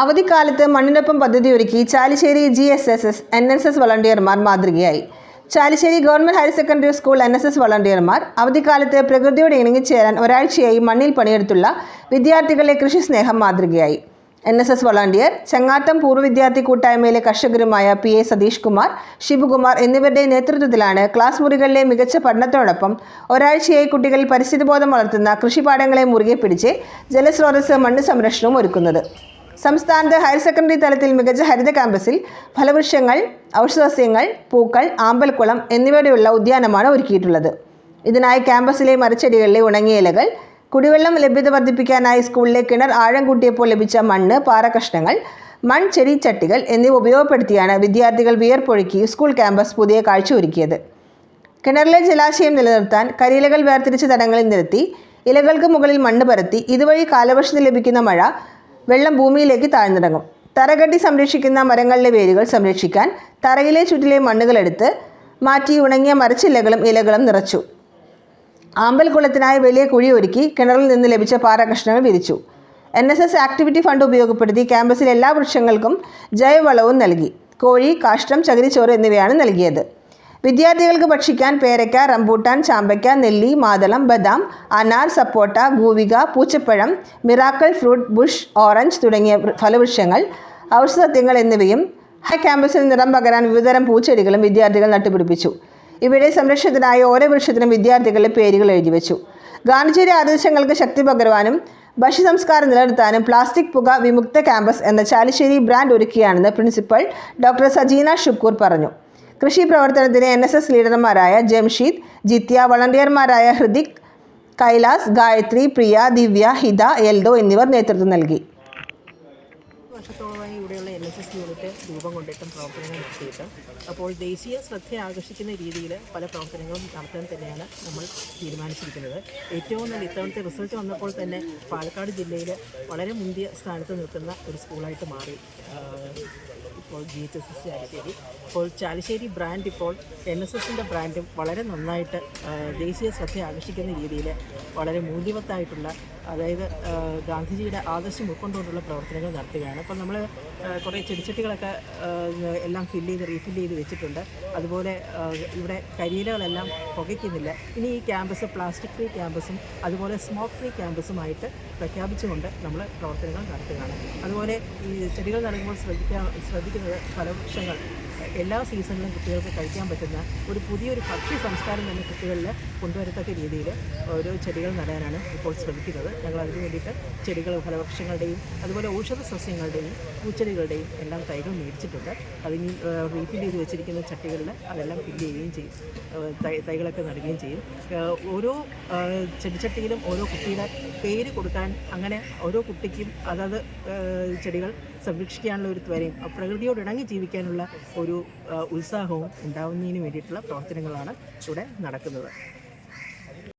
അവധിക്കാലത്ത് മണ്ണിനൊപ്പം പദ്ധതി ഒരുക്കി Chalissery G S S S N S S വളണ്ടിയർമാർ മാതൃകയായി. Chalissery government higher secondary school N S S വളണ്ടിയർമാർ അവധിക്കാലത്ത് പ്രകൃതിയോട് ഇണങ്ങിച്ചേരാൻ ഒരാഴ്ചയായി മണ്ണിൽ പണിയെടുത്തുള്ള വിദ്യാർത്ഥികളെ കൃഷി സ്നേഹം മാതൃകയായി. എൻ എസ് എസ് വളണ്ടിയർ ചങ്ങാത്തം പൂർവ വിദ്യാർത്ഥി കൂട്ടായ്മയിലെ കർഷകരുമായ പി എ സതീഷ് കുമാർ ശിവകുമാർ എന്നിവരുടെ നേതൃത്വത്തിലാണ് ക്ലാസ് മുറികളിലെ മികച്ച പഠനത്തോടൊപ്പം ഒരാഴ്ചയായി കുട്ടികളിൽ പരിസ്ഥിതിബോധം വളർത്തുന്ന കൃഷിപാഠങ്ങളെ മുറുകെ പിടിച്ച് ജലസ്രോതസ് മണ്ണ് സംരക്ഷണവും ഒരുക്കുന്നത്. സംസ്ഥാനത്ത് ഹയർ സെക്കൻഡറി തലത്തിൽ മികച്ച ഹരിത ക്യാമ്പസിൽ ഫലവൃക്ഷങ്ങൾ ഔഷധസസ്യങ്ങൾ പൂക്കൾ ആമ്പൽക്കുളം എന്നിവയുടെയുള്ള ഉദ്യാനമാണ് ഒരുക്കിയിട്ടുള്ളത്. ഇതിനായി ക്യാമ്പസിലെ മരച്ചെടികളിലെ ഉണങ്ങിയ ഇലകൾ കുടിവെള്ളം ലഭ്യത വർദ്ധിപ്പിക്കാനായി സ്കൂളിലെ കിണർ ആഴം കൂട്ടിയപ്പോൾ ലഭിച്ച മണ്ണ് പാറകഷ്ണങ്ങൾ മൺചെടി ചട്ടികൾ എന്നിവ ഉപയോഗപ്പെടുത്തിയാണ് വിദ്യാർത്ഥികൾ വിയർപ്പൊഴുക്കി സ്കൂൾ ക്യാമ്പസ് പുതിയ കാഴ്ച ഒരുക്കിയത്. കിണറിലെ ജലാശയം നിലനിർത്താൻ കരിയിലകൾ വേർതിരിച്ച് തടങ്ങളിൽ നിരത്തി ഇലകൾക്ക് മുകളിൽ മണ്ണ് പരത്തി ഇതുവഴി കാലവർഷത്തിൽ ലഭിക്കുന്ന മഴ വെള്ളം ഭൂമിയിലേക്ക് താഴ്ന്നിറങ്ങും. തറകെട്ടി സംരക്ഷിക്കുന്ന മരങ്ങളിലെ വേരുകൾ സംരക്ഷിക്കാൻ തറയിലെ ചുറ്റിലെ മണ്ണുകളെടുത്ത് മാറ്റി ഉണങ്ങിയ മരച്ചില്ലകളും ഇലകളും നിറച്ചു. ആമ്പൽക്കുളത്തിനായി വലിയ കുഴി ഒരുക്കി കിണറിൽ നിന്ന് ലഭിച്ച പാറകഷ്ണങ്ങൾ വിരിച്ചു. N S S activity fund ഉപയോഗപ്പെടുത്തി ക്യാമ്പസിലെ എല്ലാ വൃക്ഷങ്ങൾക്കും ജൈവവളവും നൽകി. കോഴി കാഷ്ടം ചകിരിച്ചോറ് എന്നിവയാണ് നൽകിയത്. വിദ്യാർത്ഥികൾക്ക് ഭക്ഷിക്കാൻ പേരയ്ക്ക റംബൂട്ടാൻ ചാമ്പയ്ക്ക നെല്ലി മാതളം ബദാം അനാർ സപ്പോട്ട ഗൂവിക പൂച്ചപ്പഴം മിറാക്കിൾ ഫ്രൂട്ട് ബുഷ് ഓറഞ്ച് തുടങ്ങിയ ഫലവൃക്ഷങ്ങൾ ഔഷധസത്യങ്ങൾ എന്നിവയും ഹൈ ക്യാമ്പസിൽ നിറം പകരാൻ വിവിധതരം പൂച്ചെടികളും വിദ്യാർത്ഥികൾ നട്ടുപിടിപ്പിച്ചു. ഇവിടെ സംരക്ഷണത്തിനായി ഓരോ വൃക്ഷത്തിനും വിദ്യാർത്ഥികളുടെ പേരുകൾ എഴുതി വെച്ചു. ഗാന്ധിജിയുടെ ആദർശങ്ങൾക്ക് ശക്തി പകരുവാനും ഭക്ഷ്യസംസ്കാരം നിലനിർത്താനും പ്ലാസ്റ്റിക് പുക വിമുക്ത ക്യാമ്പസ് എന്ന ചാലിശ്ശേരി ബ്രാൻഡ് ഒരുക്കിയാണെന്ന് പ്രിൻസിപ്പൽ ഡോക്ടർ സജീന ഷുക്കൂർ പറഞ്ഞു. കൃഷി പ്രവർത്തനത്തിന് എൻ എസ് എസ് ലീഡർമാരായ ജംഷീദ് ജിത്യ വളണ്ടിയർമാരായ ഹൃദിക് കൈലാസ് ഗായത്രി പ്രിയ ദിവ്യ ഹിത എൽഡോ എന്നിവർ നേതൃത്വം നൽകി. വർഷത്തോളമായി ഇവിടെയുള്ള എൻ എസ് എസ് യൂണിറ്റ് രൂപം കൊണ്ടിട്ടും പ്രവർത്തനങ്ങൾ നടത്തിയിട്ടും അപ്പോൾ ദേശീയ ശ്രദ്ധ ആകർഷിക്കുന്ന രീതിയിൽ പല പ്രവർത്തനങ്ങളും നടത്താൻ തന്നെയാണ് നമ്മൾ തീരുമാനിച്ചിരിക്കുന്നത്. ഏറ്റവും നല്ല ഇത്തവണത്തെ റിസൾട്ട് വന്നപ്പോൾ തന്നെ പാലക്കാട് ജില്ലയിൽ വളരെ മുന്തിയ സ്ഥാനത്ത് നിൽക്കുന്ന ഒരു സ്കൂളായിട്ട് മാറി. ഇപ്പോൾ G H S S Chalissery അപ്പോൾ ചാലിശ്ശേരി ബ്രാൻഡ് ഇപ്പോൾ എൻ എസ് എസിന്റെ ബ്രാൻഡും വളരെ നന്നായിട്ട് ദേശീയ ശ്രദ്ധ ആകർഷിക്കുന്ന രീതിയിൽ വളരെ മൂല്യവത്തായിട്ടുള്ള അതായത് ഗാന്ധിജിയുടെ ആദർശം ഉൾക്കൊണ്ടുകൊണ്ടുള്ള പ്രവർത്തനങ്ങൾ നടത്തുകയാണ്. അപ്പോൾ നമ്മൾ കുറേ ചെടിച്ചട്ടികളൊക്കെ എല്ലാം ഫില്ല് ചെയ്ത് റീഫില്ല് ചെയ്ത് വെച്ചിട്ടുണ്ട്. അതുപോലെ ഇവിടെ കരിയിലകളെല്ലാം പുകയ്ക്കുന്നില്ല. ഇനി ഈ ക്യാമ്പസ് പ്ലാസ്റ്റിക് ഫ്രീ ക്യാമ്പസും അതുപോലെ സ്മോക്ക് ഫ്രീ ക്യാമ്പസുമായിട്ട് പ്രഖ്യാപിച്ചുകൊണ്ട് നമ്മൾ പ്രവർത്തനങ്ങൾ നടത്തുകയാണ്. അതുപോലെ ഈ ചെടികൾ നടുമ്പോൾ ശ്രദ്ധിക്കാൻ ശ്രദ്ധിക്കുന്നത് ഫലവൃക്ഷങ്ങൾ എല്ലാ സീസണിലും കുട്ടികൾക്ക് കഴിക്കാൻ പറ്റുന്ന ഒരു പുതിയൊരു ഭക്ഷ്യ സംസ്കാരം തന്നെ കുട്ടികളിൽ കൊണ്ടുവരത്തക്ക രീതിയിൽ ഓരോ ചെടികൾ നടാനാണ് ഇപ്പോൾ ശ്രമിക്കുന്നത്. ഞങ്ങൾ അതിനു വേണ്ടിയിട്ട് ചെടികൾ ഫലവൃക്ഷങ്ങളുടെയും അതുപോലെ ഔഷധ സസ്യങ്ങളുടെയും പൂച്ചെടികളുടെയും എല്ലാം തൈകൾ മേടിച്ചിട്ടുണ്ട്. അതിന് റീഫിൽ ചെയ്ത് വെച്ചിരിക്കുന്ന ചട്ടികളിൽ അതെല്ലാം ഫില്ല് ചെയ്യുകയും ചെയ്യും. തൈകളൊക്കെ നടുകയും ചെയ്യും. ഓരോ ചെടിച്ചട്ടിയിലും ഓരോ കുട്ടിയുടെ പേര് കൊടുക്കാൻ അങ്ങനെ ഓരോ കുട്ടിക്കും അതത് ചെടികൾ സംരക്ഷിക്കാനുള്ള ഒരു ത്വരയും പ്രകൃതിയോട് ഇണങ്ങി ജീവിക്കാനുള്ള ഒരു ആ, ഉത്സാഹവും ഉണ്ടാവുന്നതിന് വേണ്ടിയിട്ടുള്ള പ്രവർത്തനങ്ങളാണ് ഇവിടെ നടക്കുന്നത്.